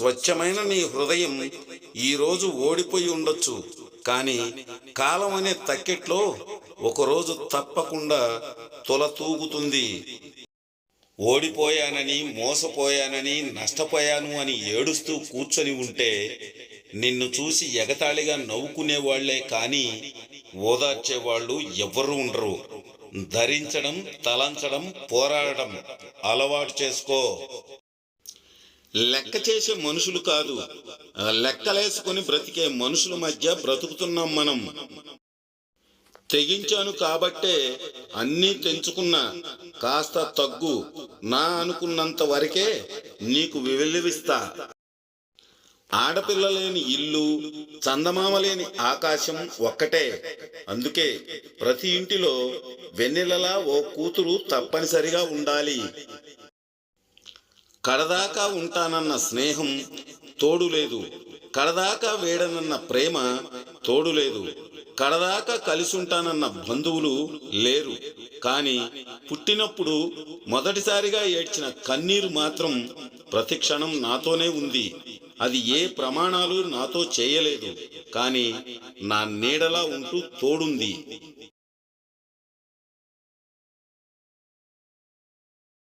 స్వచ్ఛమైన నీ హృదయం ఈరోజు ఓడిపోయి ఉండొచ్చు. కానీ కాలం అనే తక్కెట్లో ఒకరోజు తప్పకుండా తొలతూగుతుంది ఓడిపోయానని మోసపోయానని నష్టపోయాను అని ఏడుస్తూ కూర్చొని ఉంటే నిన్ను చూసి ఎగతాళిగా నవ్వుకునేవాళ్ళే కానీ ఓదార్చేవాళ్ళు ఎవ్వరూ ఉండరు. ధరించడం తలంచడం పోరాడడం అలవాటు చేసుకో. లెక్క చేసే మనుషులు కాదు. లెక్కలేసుకొని బ్రతికే మనుషుల మధ్య బ్రతుకుతున్నాం మనం. తెగించాను కాబట్టే అన్నీ తెంచుకున్నా. కాస్త తగ్గు. నా అనుకున్నంత వరకే నీకు విలువిస్తా. ఆడపిల్ల లేని ఇల్లు చందమామ లేని ఆకాశం ఒక్కటే. అందుకే ప్రతి ఇంటిలో వెన్నెలలా ఓ కూతురు తప్పనిసరిగా ఉండాలి. కడదాకా ఉంటానన్న స్నేహం తోడు లేదు కడదాకా వేడనన్న ప్రేమ తోడు లేదు కడదాకా కలిసి ఉంటానన్న బంధువులు లేరు. కానీ పుట్టినప్పుడు మొదటిసారిగా ఏడ్చిన కన్నీరు మాత్రం ప్రతి క్షణం నాతోనే ఉంది. అది ఏ ప్రమాణాలు నాతో చేయలేదు. కానీ నా నీడలా ఉంటూ తోడుంది.